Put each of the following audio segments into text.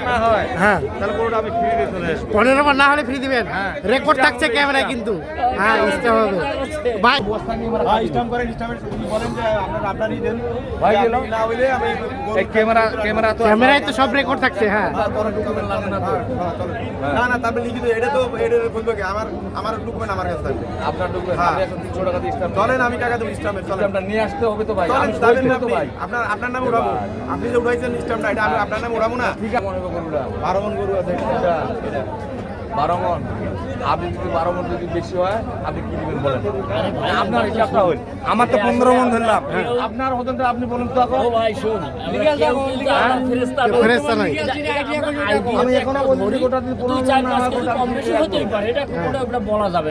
বার না হ্যাঁ পনেরো বার না হলে ফ্রি দিবেন? হ্যাঁ। রেকর্ড থাকছে ক্যামেরায় কিন্তু। হ্যাঁ স্টাম হবে। ভাই। ক্যামেরায় তো সব রেকর্ড থাকছে হ্যাঁ। লাগবে না না তারপরে লিখিত এটা তো এটা বলব কি? আমার আমার ডকুমেন্ট আমার কাছে থাকবে। আপনার হ্যাঁ। আমি এখন তিনশো টাকা দিয়ে স্টাম্প চলেন আমি টাকা দেবো চলেন। স্টাম্পটা নিয়ে আসতে হবে তো ভাই। আমি তো ভাই। আপনার আপনার নামে উঠাবো। আপনি যে উঠাইছেন স্টাম্পটা এটা আমি আপনার নামে উঠাবো না? ঠিক আছে। মনে হবে গরুটা বারো মন গরু আছে এটা, এটা। বারো মন আপনি যদি বারো মন যদি বেশি হয় আপনি কি দিবেন বলেন? আপনার হিসাবটা আমার তো পনেরো মন ধরলাম। আপনার হতেন তো আপনি বলুন তো idea আমি এখনও বলছি গোটা দিন পনেরো মন না হয় গোটা কম বেশি হতেই পারে। এটা কোনোটা বলা যাবে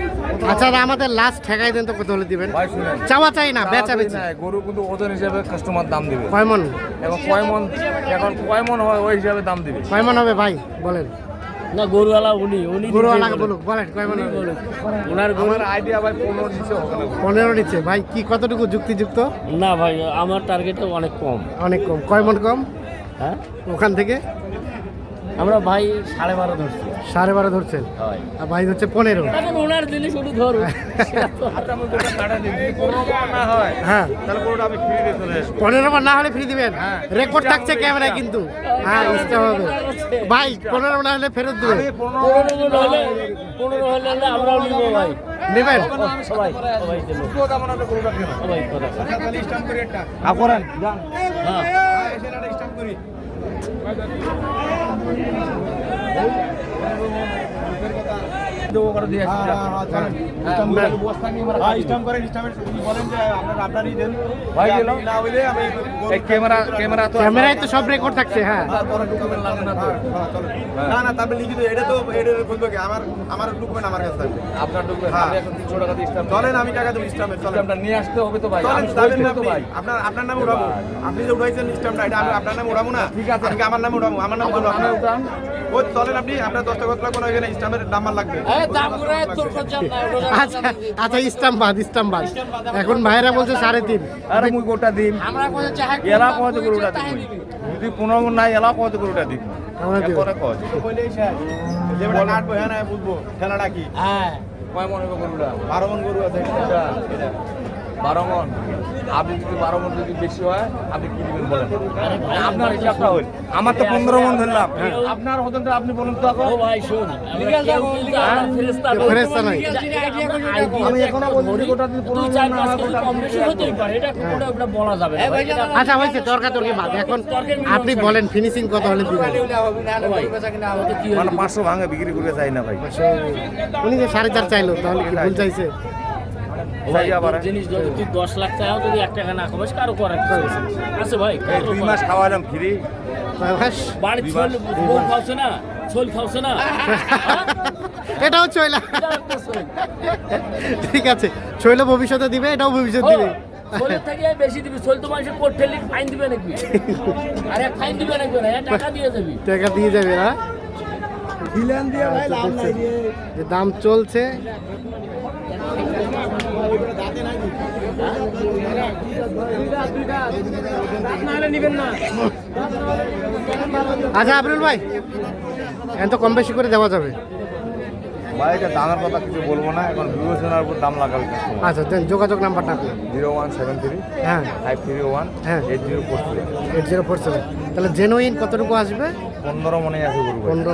আচ্ছা আমাদের লাস্ট ঠেকাই দেন তো কত হলে দিবেন? চাওয়া চাই না বেচা বেচি। গরু কিন্তু ওজন হিসাবে কাস্টমার দাম দিবে। কয় মন? এখন কয় মন এখন কয় মন হয় ওই হিসাবে দাম দিবে। কয় মন হবে ভাই? বলেন। না গরুওয়ালা উনি উনি গরু নিজেই বলুক বলেন কয় মন বলুন। ওনার গরু আমার আইডিয়া ভাই পনেরো নিচে হবে না। পনেরো নিচ্ছে ভাই কি কতটুকু যুক্তিযুক্ত? না ভাই আমার টার্গেটে অনেক কম। অনেক কম। কয় মন কম? হ্যাঁ? ওখান থেকে? আমরা ভাই সাড়ে বারো ধরছি। সাড়ে বারো ধরছেন হয়। আর ভাই হচ্ছে পনেরো। এখন ওনার জিনিস উনি আচ্ছা না হ্যাঁ তাহলে গরুটা আমি ফ্রি দিয়ে চলে আসব। পনেরো বার না হলে ফ্রি দিবেন। রেকর্ড থাকছে ক্যামেরায় কিন্তু। হ্যাঁ স্টাম হবে। ভাই পনেরো না হলে ফেরত দিবেন। পনেরো হলে পনেরো হলে হলে আমরাও নিবো ভাই। নেবেন? সবাই সবাই দেবো করেন। হ্যাঁ। everyone. দেবো করে দিয়ে হ্যাঁ, হ্যাঁ। হ্যাঁ, আমরা আপনার আপনি ক্যামেরায় তো সব রেকর্ড থাকছে হ্যাঁ। তোরা ঢুকাবেন লাগবে না না না তারপরে লিখিত এটা তো এটা বলব কি? আমার আমার ডকুমেন্ট আমার কাছে থাকবে আপনার ঢুকবেন হ্যাঁ। আমি এখন তিনশো টাকা দিয়ে স্টাম্প চলেন আমি টাকা দেবো স্টাম্পের চলেন। স্টাম্পটা নিয়ে আসতে হবে তো ভাই চলেন আমি যাবেন না তো আপনি ভাই। আপনার আপনার নামে উঠাবো। আপনি যে এটা আমি আপনার নামে উঠাবো না। ঠিক আছে। আমি আমার নামে উঠাবো আমার নামে ওই চলেন আপনি আপনার দশটা কথা কোনো এখানে স্টাম্পের নাম্বার লাগবে। করে ওটা আচ্ছা আচ্ছা স্টাম্প বাদ এখন ভাইরা বলছে সাড়ে তিন। আরে মুই গোটা দিন এলা কত গরুটা দিন যদি পনেরো মন নাই এলা কত গরুটা দিন আমরা দিব। এরপরে কয় বুঝব খেলাটা কি? হ্যাঁ। কয় মনে গরুটা বারো মন গরু আছে। বারো মন। আপনি যদি বারো মন যদি বেশি হয় আপনি কি দিবেন বলেন? আপনার হিসাবটা হইল। আমার তো পনেরো মন ধরলাম আপনার হতেন আপনি বলুন তো এখন ভাই শোন আমরা কেউ কিন্তু আমরা ফেরেশতা নই। ফেরেশতা নই। idea আমি এখনও বলছি গোটা দিন পনেরো দুই মন চার না পাঁচ হয় এটা আচ্ছা হয়েছে তর্কাতর্কি বাদ। এখন আপনি বলেন ফিনিশিং কত হলে দিবেন? মানে পাঁচশো ভাঙে বিক্রি করে যাই না ভাই। উনি যে সাড়ে চার চাইলো তাহলে কি ভুল চাইছে? ভাই, আবার, জিনিস যদি তুই দশ লাখ চাও যদি এক টাকা না কারও করার কিছু আছে? ভাই এই দুই মাস খাওয়ালাম ফ্রি ব্যাস, ছোল বউ খাওয়াছে না? ছোল খাওয়াছে না? এটাও চইলা। ঠিক আছে চইল ভবিষ্যতে দিবে এটাও ভবিষ্যৎ দিবে। ছোলের থেকে বেশি দিবি ছোল তো মানুষের কোট ঠেলি ফাইন দিবে নাকি? আরে ফাইন দিবে নাকি না টাকা দিয়ে যাবি টাকা দিয়ে যাবে না আচ্ছা, দাম চলছে। আচ্ছা আবরুল ভাই এখন তো কম বেশি করে দেওয়া যাবে। ভাই এটা দামের কথা কিছু বলব না এখন বিবেচনার উপর দাম লাগাবে আচ্ছা দেন যোগাযোগ নাম্বারটা আপনার। জিরো ওয়ান সেভেন থ্রি হ্যাঁ। ফাইভ থ্রি ওয়ান হ্যাঁ। Eight zero four three. Eight zero four seven তাহলে জেনুইন কতটুকু আসবে? পনেরো মনে আছে। পনেরো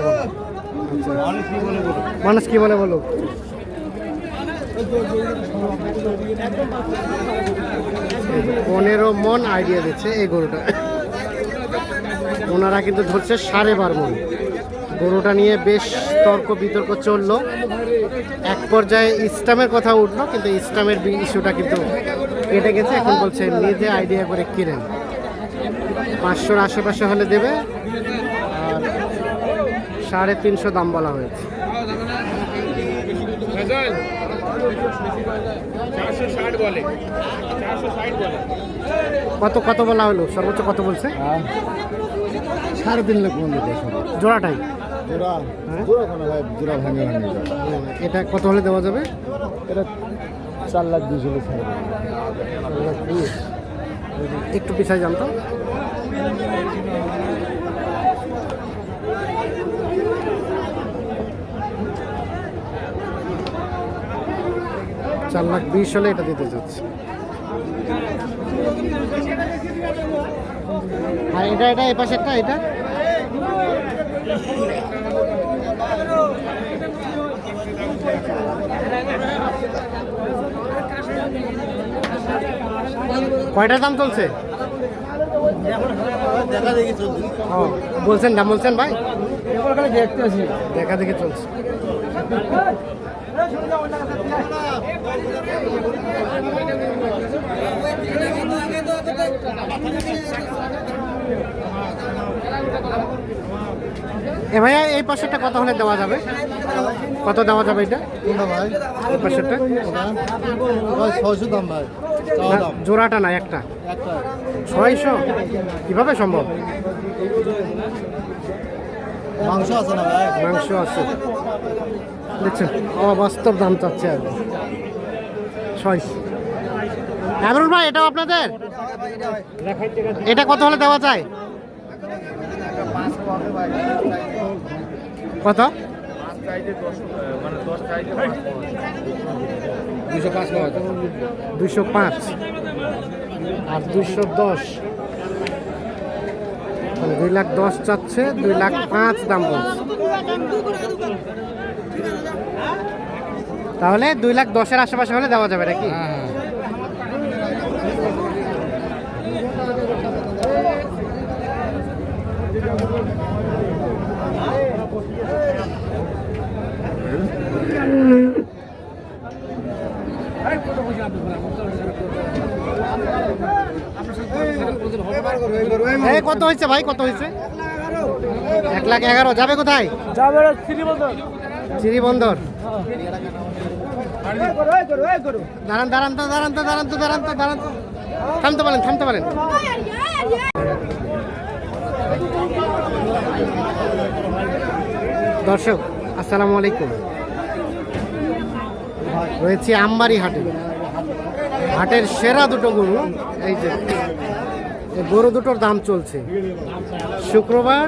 মানুষ কি বলে বলুক? পনেরো মন আইডিয়া দিচ্ছে এই গরুটা। ওনারা কিন্তু ধরছে সাড়ে বার মন। গরুটা নিয়ে বেশ তর্ক বিতর্ক চলল। এক পর্যায়ে ইসলামের কথা উঠল, কিন্তু ইসলামের ইস্যুটা কিন্তু কেটে গেছে। এখন বলছে, নিজে আইডিয়া করে কিনেন। পাঁচশোর আশেপাশে হলে দেবে। আর সাড়ে তিনশো দাম বলা হয়েছে। কত কত বলা হলো? সর্বোচ্চ কত বলছে? সাড়ে তিন লাখ মন্দির জোড়াটাই? জোড়া। হ্যাঁ? জোড়া ভাঙে ভাঙে এটা কত হলে দেওয়া যাবে? এটা চার লাখ দুই চল্লিশ একটু পিছায় জানতো চার লাখ বিশ হলে এটা দিতে চাচ্ছি আর এটা এটা এই পাশেরটা এটা কয়টার দাম চলছে বলছেন দাম বলছেন ভাই দেখতে দেখা দেখে চলছে এ ভাইয়া এই পাশেরটা কত হলে দেওয়া যাবে? কত দেওয়া যাবে এটা? ভাই। এই পাশেরটা? ছয়শো দাম ভাই জোড়াটা না একটা। ছয়শো? কীভাবে সম্ভব? মাংস আছে না ভাই? মাংস আছে। দেখছেন অবাস্তব দাম চাচ্ছে আর। ছয়শো এমরুল ভাই, এটাও আপনাদের? এটা কত হলে দেওয়া যায়? কত? দুশো পাঁচ। আর দশ। মানে দুই লাখ দশ চাচ্ছে, দুই লাখ পাঁচ দাম বলছে। তাহলে দুই লাখ দশের আশেপাশে হলে দেওয়া যাবে নাকি? কত হয়েছে ভাই? কত হয়েছে? এক লাখ এগারো। যাবে কোথায়? যাবে চিরিবন্দর দাঁড়ান দাঁড়ান তো দাঁড়ান তো দাঁড়ান তো দাঁড়ান তো দাঁড়ান তো। থামতে পারেন থামতে পারেন। দর্শক, আসসালামু আলাইকুম। রয়েছি আমবাড়ি হাটে। হাটের সেরা দুটো গরু, এই যে গরু দুটোর দাম চলছে। শুক্রবার